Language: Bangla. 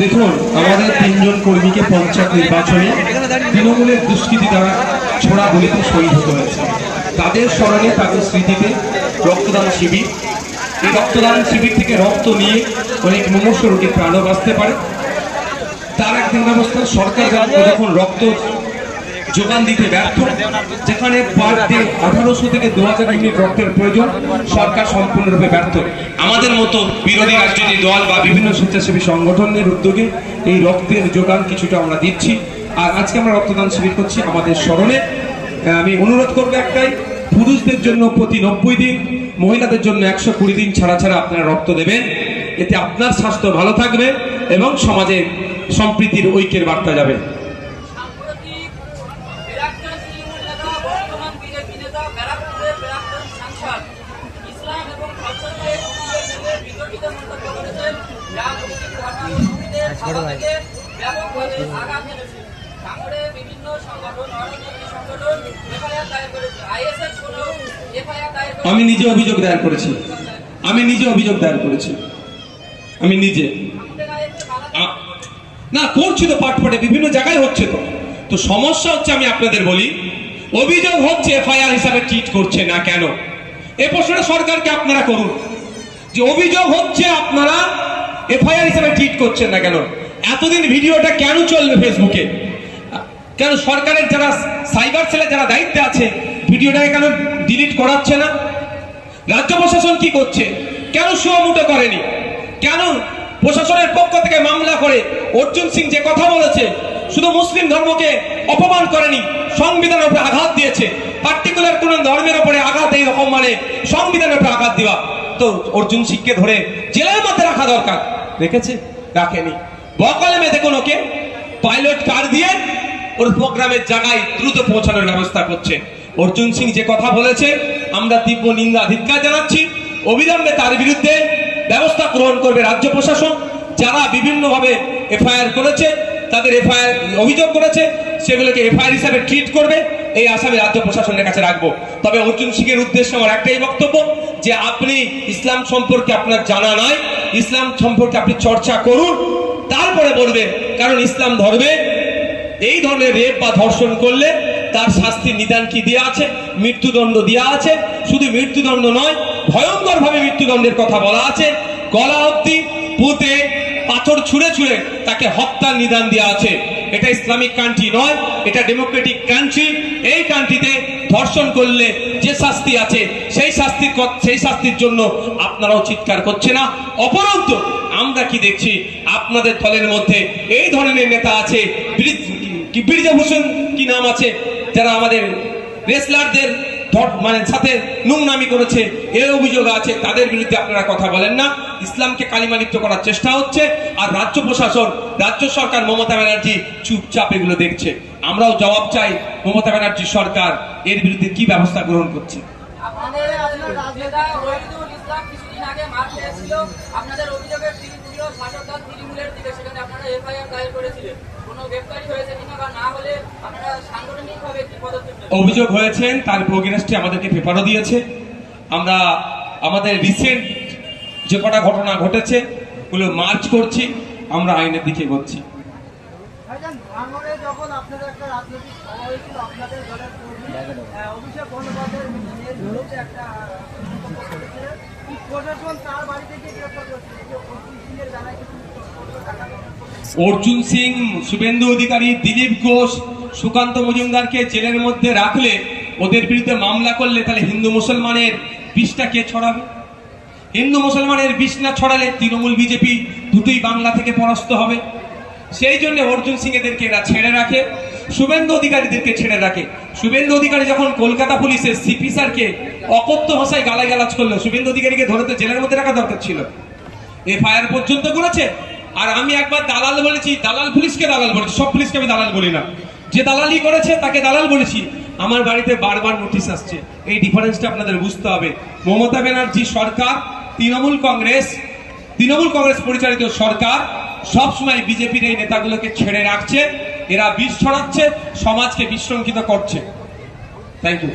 দেখুন, আমাদের তিনজন কর্মীকে পঞ্চায়েত নির্বাচনে তৃণমূলের দুষ্কৃতি দ্বারা ছোড়া গুলিতে শহীদ হয়েছে। তাদের স্মরণে তাদের স্মৃতিতে রক্তদান শিবির। এই রক্তদান শিবির থেকে রক্ত নিয়ে অনেক মুমূর্ষ রোগীর প্রাণও বাঁচতে পারে। তার একদিন ব্যবস্থা সরকার যখন রক্ত যোগান দিতে ব্যর্থ। যেখানে পার ডে আঠারোশো থেকে দু হাজার ইউনিট রক্তের প্রয়োজন, সরকার সম্পূর্ণরূপে ব্যর্থ। আমাদের মতো বিরোধী রাজনৈতিক দল বা বিভিন্ন স্বেচ্ছাসেবী সংগঠনের উদ্যোগে এই রক্তের যোগান কিছুটা আমরা দিচ্ছি। আর আজকে আমরা রক্তদান শিবির করছি আমাদের স্মরণে। আমি অনুরোধ করব একটাই, পুরুষদের জন্য প্রতি নব্বই দিন, মহিলাদের জন্য একশো কুড়ি দিন ছাড়া ছাড়া আপনারা রক্ত দেবেন। এতে আপনার স্বাস্থ্য ভালো থাকবে এবং সমাজে সম্প্রীতির ঐক্যের বার্তা যাবে সাম্প্রতিক প্রাক্তন তৃণমূল নেতা বর্তমান বিজেপি নেতা ব্যারাকপুরের প্রাক্তন সাংসদ ইসলাম এবং ধর্ষণকে কুপিয়ে বিতর্কিত মন্তব্য করেছেন রাজনৈতিক ধর্মাবলম্বীদের সমাজকে ব্যাপকভাবে আঘাত এনেছে ভাঙড়ে বিভিন্ন সংগঠন অরাজনৈতিক সংগঠন এফআইআর দায়ের করেছে। আইএসএফ ষোলো এফআইআর দায়ের আমি নিজে অভিযোগ দায়ের করেছি। আমি নিজে অভিযোগ দায়ের করেছি। আমি নিজে। না করছি তো পাট পাটে বিভিন্ন জায়গায় হচ্ছে তো। তো সমস্যা হচ্ছে আমি আপনাদের বলি অভিযোগ হচ্ছে এফআইআর হিসাবে ট্রিট করছে না কেন? এ প্রশ্নটা সরকারকে আপনারা করুন। যে অভিযোগ হচ্ছে আপনারা এফআইআর হিসেবে ট্রিট করছেন না কেন? এতদিন ভিডিওটা কেন চলবে ফেসবুকে? কেন সরকারের যারা সাইবার সেলে যারা দায়িত্বে আছে, ভিডিওটাকে কেন ডিলিট করাচ্ছে না? রাজ্য প্রশাসন কি করছে? কেন সুমুটো করেনি? কেন প্রশাসনের পক্ষ থেকে মামলা করে অর্জুন সিং যে কথা বলেছে, শুধু মুসলিম ধর্মকে অপমান করেনি, সংবিধানের উপরে আঘাত দিয়েছে? পার্টিকুলার কোন ধর্মের উপরে আঘাত এই রকম মানে সংবিধানের উপরে আঘাত দেওয়া। তো অর্জুন সিংকে ধরে জেলের মধ্যে রাখা দরকার। রেখেছে রাখেনি। বকলেমে দেখুন ওকে পাইলট কার দিয়ে? ওর প্রোগ্রামের জায়গায় দ্রুত পৌঁছানোর ব্যবস্থা করছে। অর্জুন সিং যে কথা বলেছে, আমরা তীব্র নিন্দা, ধিক্কার জানাচ্ছি। অবিলম্বে তার বিরুদ্ধে ব্যবস্থা গ্রহণ করবে রাজ্য প্রশাসন। যারা বিভিন্নভাবে এফআইআর করেছে, তাদের এফআইআর অভিযোগ করেছে, সেগুলোকে এফআইআর হিসাবে ট্রিট করবে। এই আসামে রাজ্য প্রশাসনের কাছে রাখব। তবে অর্জুন সিং এর উদ্দেশ্যে আমার একটাই বক্তব্য যে আপনি ইসলাম সম্পর্কে আপনার জানা নাই, ইসলাম সম্পর্কে আপনি চর্চা করুন, তারপরে বলবেন, কারণ ইসলাম ধর্মে এই ধরনের রেপ বা ধর্ষণ করলে তার শাস্তির নিদান কি দেওয়া আছে, মৃত্যুদণ্ড দেওয়া আছে, শুধু মৃত্যুদণ্ড নয় ভয়ঙ্কর ভাবে মৃত্যুদণ্ডের কথা বলা আছে, গলা অব্দি পুঁতে পাথর ছুঁড়ে ছুঁড়ে তাকে হত্যার নিদান দেওয়া আছে। এটা ইসলামিক কান্ট্রি নয়, এটা ডেমোক্রেটিক কান্ট্রি এই কান্ট্রিতে ধর্ষণ করলে যে শাস্তি আছে, সেই শাস্তির সেই শাস্তির জন্য আপনারাও চিৎকার করছে না। অপরন্ত আমরা কি দেখছি, আপনাদের দলের মধ্যে এই ধরনের নেতা আছে, বীর- কি বীরজাভূষণ কি নাম আছে, যারা আমাদের রেসলারদের মানে সাথে নোংনামি করেছে এই অভিযোগ আছে, তাদের বিরুদ্ধে আপনারা কথা বলেন না। ইসলামকে কালিমালিপ্ত করার চেষ্টা হচ্ছে, আর রাজ্য প্রশাসন, রাজ্য সরকার মমতা ব্যানার্জি চুপচাপ এগুলো দেখছে। আমরাও জবাব চাই, মমতা ব্যানার্জি সরকার এর বিরুদ্ধে কি ব্যবস্থা গ্রহণ করছে। আপনাদের অভিযোগের ছিল শাসক দল তৃণমূলের দিকে, সেখানে আপনারা এফআইআর দায়ের করেছিলেন। অভিযোগ হয়েছেন তার প্রোগ্রেসটি আমাদেরকে পেপারও দিয়েছে। আমরা আমাদের রিসেন্ট যে কটা ঘটনা ঘটেছে ওগুলো মার্চ করছি আমরা আইনের দিকে এগোচ্ছি। একটা অভিষেক বন্দ্যোপাধ্যায়ের প্রশাসন তার বাড়ি থেকে গ্রেফতার করেছিল যে অর্জুন সিংয়ের বেলায় কিছু টাকা অর্জুন সিং, শুভেন্দু অধিকারী, দিলীপ ঘোষ, সুকান্ত মজুমদারকে জেলের মধ্যে রাখলে ওদের বিরুদ্ধে মামলা করলে তাহলে হিন্দু মুসলমানের বিষটা কে ছড়াবে? হিন্দু মুসলমানের বিষ না ছড়ালে তৃণমূল বিজেপি দুটোই বাংলা থেকে পরাস্ত হবে। সেই জন্য অর্জুন সিং এদেরকে এরা ছেড়ে রাখে, শুভেন্দু অধিকারীদেরকে ছেড়ে রাখে। শুভেন্দু অধিকারী যখন কলকাতা পুলিশের সিপি স্যারকে অকথ্য ভাষায় গালাগালাজ করল, শুভেন্দু অধিকারীকে ধরে তো জেলের মধ্যে রাখা দরকার ছিল। এফআইআর পর্যন্ত করেছে আর আমি একবার দালাল বলেছি, দালাল পুলিশকে দালাল বলেছি, সব পুলিশকে আমি দালাল বলি না। যে দালালি করেছে তাকে দালাল বলেছি। আমার বাড়িতে বারবার নোটিশ আসছে। এই ডিফারেন্সটা আপনাদের বুঝতে হবে। মমতা ব্যানার্জি সরকার, তৃণমূল কংগ্রেস তৃণমূল কংগ্রেস পরিচালিত সরকার সবসময় বিজেপির এই নেতাগুলোকে ছেড়ে রাখছে। এরা বিষ ছড়াচ্ছে, সমাজকে বিশৃঙ্খিত করছে। Thank you